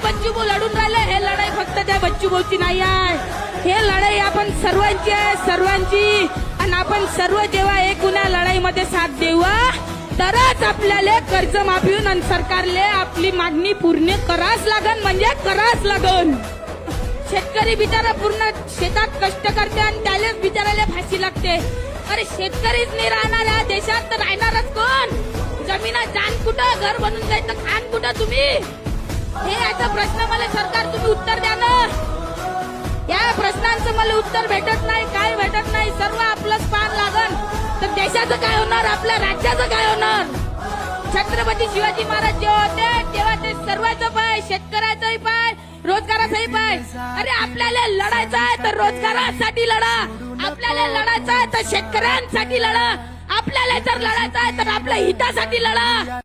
लढाई बच्चू भाऊ लढून राहिले हे लढाई फक्त त्या बच्चू भाऊची नाही आहे. हे लढाई आपण सर्वांची आहे सर्वांची. आणि आपण सर्व जेव्हा एकूण लढाईमध्ये साथ देऊ तरच आपल्याला कर्जमाफी होऊन आणि सरकारले आपली मागणी पूर्ण करावंच लागन म्हणजे करावंच लागन. शेतकरी बिचारा पूर्ण शेतात कष्ट करते आणि त्यालाच बिचाराला फाशी लागते. अरे शेतकरीच नाही राहणार या देशात तर राहणारच कोण? जमिना जाण कुठं? घर बनून जायचं खान कुठं तुम्ही? हे याचा प्रश्न मला सरकार तुम्ही उत्तर द्या ना. या प्रश्नांचं मला उत्तर भेटत नाही काय भेटत नाही सर्व आपलंच पान लागन तर देशाचं काय होणार? आपल्या राज्याचं काय होणार? छत्रपती शिवाजी महाराज जेव्हा होते तेव्हा ते सर्वांचं पाय शेतकऱ्याचंही पाय रोजगाराचाही पाय. अरे आपल्याला लढायचं आहे तर रोजगारासाठी लढा. आपल्याला लढायचं आहे तर शेतकऱ्यांसाठी लढा. आपल्याला जर लढायचं आहे तर आपल्या हितासाठी लढा.